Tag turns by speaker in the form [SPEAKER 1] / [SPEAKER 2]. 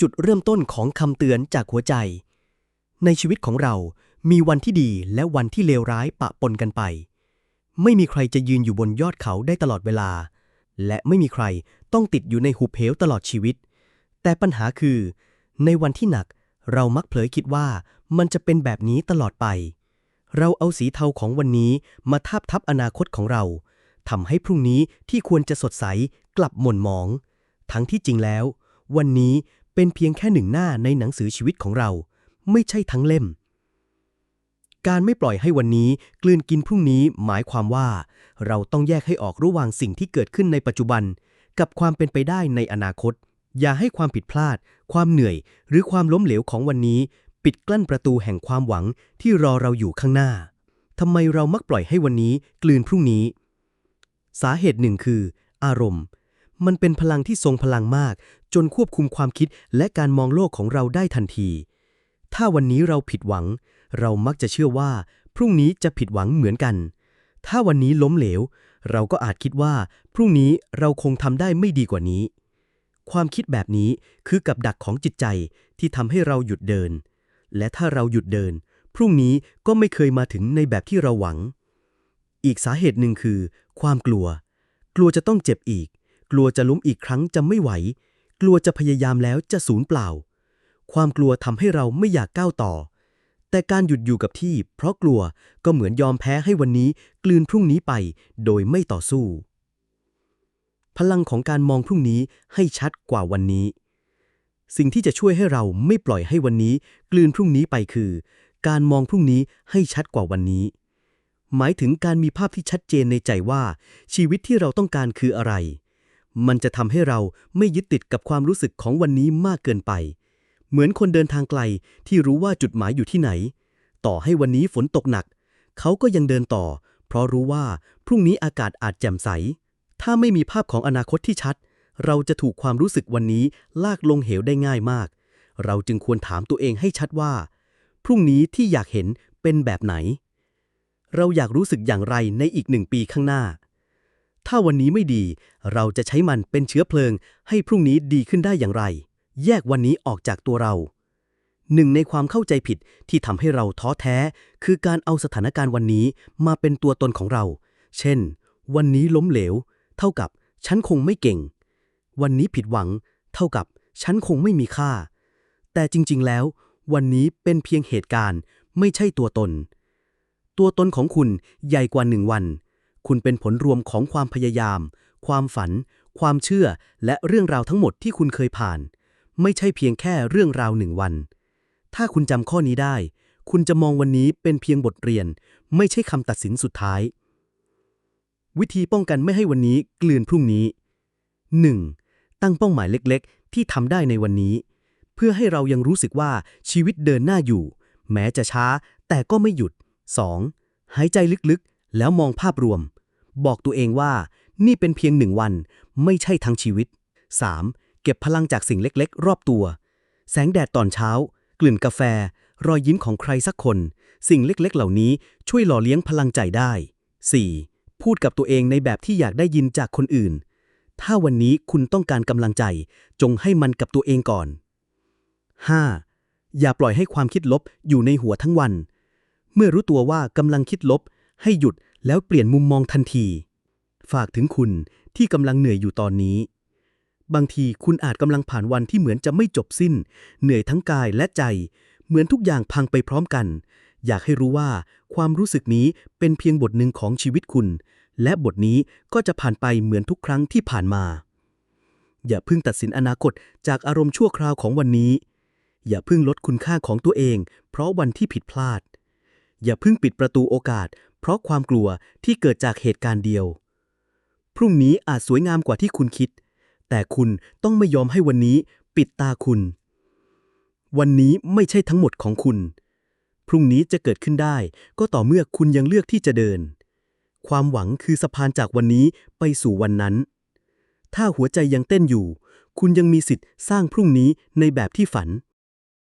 [SPEAKER 1] จุดเริ่มต้นของคำเตือนจากหัวใจ ในชีวิตของเรามีวันที่ดีและวันที่เลวร้ายปะปนกันไป ไม่มีใครจะยืนอยู่บนยอดเขาได้ตลอดเวลา และไม่มีใครต้องติดอยู่ในหุบเหวตลอดชีวิต แต่ปัญหาคือ ในวันที่หนักเรามักเผลอคิดว่ามันจะเป็นแบบนี้ตลอดไป เราเอาสีเทาของวันนี้มาทาบทับอนาคตของเราทำให้พรุ่งนี้ที่ควรจะสดใสกลับหม่นหมอง ทั้งที่จริงแล้ว วันนี้ เป็นเพียงแค่หนึ่งหน้าในหนังสือชีวิตของเรา ไม่ใช่ทั้งเล่ม การไม่ปล่อยให้วันนี้กลืนกินพรุ่งนี้หมายความว่า เราต้องแยกให้ออกระหว่างสิ่งที่เกิดขึ้นในปัจจุบัน กับความเป็นไปได้ในอนาคต อย่าให้ความผิดพลาด ความเหนื่อย หรือความล้มเหลวของวันนี้ ปิดกลั้นประตูแห่งความหวังที่รอเราอยู่ข้างหน้าทำไมเรามักปล่อยให้วันนี้กลืนพรุ่งนี้ สาเหตุหนึ่งคือ อารมณ์ มันเป็นพลังที่ทรงพลังมาก จนควบคุมความคิดและการมองโลกของเราได้ทันที ถ้าวันนี้เราผิดหวัง เรามักจะเชื่อว่า พรุ่งนี้จะผิดหวังเหมือนกัน ถ้าวันนี้ล้มเหลว เราก็อาจคิดว่า พรุ่งนี้เราคงทำได้ไม่ดีกว่านี้ ความคิดแบบนี้คือกับดักของจิตใจที่ทำให้เราหยุดเดิน และถ้าเราหยุดเดิน พรุ่งนี้ก็ไม่เคยมาถึงในแบบที่เราหวัง อีกสาเหตุหนึ่งคือ ความกลัว กลัวจะต้องเจ็บอีก กลัวจะล้มอีกครั้งจะไม่ไหว กลัวจะพยายามแล้วจะสูญเปล่า ความกลัวทำให้เราไม่อยากก้าวต่อ แต่การหยุดอยู่กับที่ เพราะกลัวก็เหมือนยอมแพ้ให้วันนี้กลืนพรุ่งนี้ไป โดยไม่ต่อสู้ พลังของการมองพรุ่งนี้ให้ชัดกว่าวันนี้ สิ่งที่จะช่วยให้เราไม่ปล่อยให้วันนี้ กลืนพรุ่งนี้ไปคือ การมองพรุ่งนี้ให้ชัดกว่าวันนี้หมายถึงการมีภาพที่ชัดเจนในใจว่า ชีวิตที่เราต้องการคืออะไร มันจะทำให้เราไม่ยึดติดกับความรู้สึกของวันนี้มากเกินไป เหมือนคนเดินทางไกลที่รู้ว่าจุดหมายอยู่ที่ไหน ต่อให้วันนี้ฝนตกหนัก เขาก็ยังเดินต่อ เพราะรู้ว่าพรุ่งนี้อากาศอาจแจ่มใส ถ้าไม่มีภาพของอนาคตที่ชัด เราจะถูกความรู้สึกวันนี้ลากลงเหวได้ง่ายมาก เราจึงควรถามตัวเองให้ชัดว่า พรุ่งนี้ที่อยากเห็นเป็นแบบไหน เราอยากรู้สึกอย่างไรในอีกหนึ่งปีข้างหน้า ถ้าวันนี้ไม่ดี เราจะใช้มันเป็นเชื้อเพลิง ให้พรุ่งนี้ดีขึ้นได้อย่างไร แยกวันนี้ออกจากตัวเรา หนึ่งในความเข้าใจผิดที่ทำให้เราท้อแท้ คือการเอาสถานการณ์วันนี้มาเป็นตัวตนของเรา เช่น วันนี้ล้มเหลว เท่ากับฉันคงไม่เก่ง วันนี้ผิดหวัง เท่ากับฉันคงไม่มีค่า แต่จริง ๆ แล้ว วันนี้เป็นเพียงเหตุการณ์ ไม่ใช่ตัวตน ตัวตนของคุณใหญ่กว่าหนึ่งวัน คุณเป็นผลรวมของความพยายาม ความฝัน ความเชื่อ และเรื่องราวทั้งหมดที่คุณเคยผ่าน ไม่ใช่เพียงแค่เรื่องราวหนึ่งวัน ถ้าคุณจำข้อนี้ได้ คุณจะมองวันนี้เป็นเพียงบทเรียน ไม่ใช่คำตัดสินสุดท้าย วิธีป้องกันไม่ให้วันนี้กลืนพรุ่งนี้ 1. ตั้งเป้าหมายเล็กๆ ที่ทำได้ในวันนี้ เพื่อให้เรายังรู้สึกว่าชีวิตเดินหน้าอยู่ แม้จะช้าแต่ก็ไม่หยุด 2. หายใจลึกๆ แล้วมองภาพรวม บอกตัวเองว่านี่เป็นเพียงหนึ่งวัน ไม่ใช่ทั้งชีวิต 3. เก็บพลังจากสิ่งเล็กๆ รอบตัว แสงแดดตอนเช้า กลิ่นกาแฟ รอยยิ้มของใครสักคน สิ่งเล็กๆ เหล่านี้ช่วยหล่อเลี้ยงพลังใจได้ 4. พูดกับตัวเองในแบบที่อยากได้ยินจากคนอื่น ถ้าวันนี้คุณต้องการกำลังใจ จงให้มันกับตัวเองก่อน 5. อย่าปล่อยให้ความคิดลบอยู่ในหัวทั้งวัน เมื่อรู้ตัวว่ากำลังคิดลบ ให้หยุดแล้วเปลี่ยนมุมมองทันที ฝากถึงคุณที่กำลังเหนื่อยอยู่ตอนนี้ บางทีคุณอาจกำลังผ่านวันที่เหมือนจะไม่จบสิ้น เหนื่อยทั้งกายและใจ เหมือนทุกอย่างพังไปพร้อมกัน อยากให้รู้ว่าความรู้สึกนี้เป็นเพียงบทหนึ่งของชีวิตคุณ และบทนี้ก็จะผ่านไปเหมือนทุกครั้งที่ผ่านมา อย่าเพิ่งตัดสินอนาคตจากอารมณ์ชั่วคราวของวันนี้ อย่าเพิ่งลดคุณค่าของตัวเอง เพราะวันที่ผิดพลาด อย่าเพิ่งปิดประตูโอกาส เพราะความกลัวที่เกิดจากเหตุการณ์เดียว พรุ่งนี้อาจสวยงามกว่าที่คุณคิด แต่คุณต้องไม่ยอมให้วันนี้ปิดตาคุณ วันนี้ไม่ใช่ทั้งหมดของคุณ พรุ่งนี้จะเกิดขึ้นได้ ก็ต่อเมื่อคุณยังเลือกที่จะเดิน ความหวังคือสะพานจากวันนี้ไปสู่วันนั้น ถ้าหัวใจยังเต้นอยู่ คุณยังมีสิทธิ์สร้างพรุ่งนี้ในแบบที่ฝัน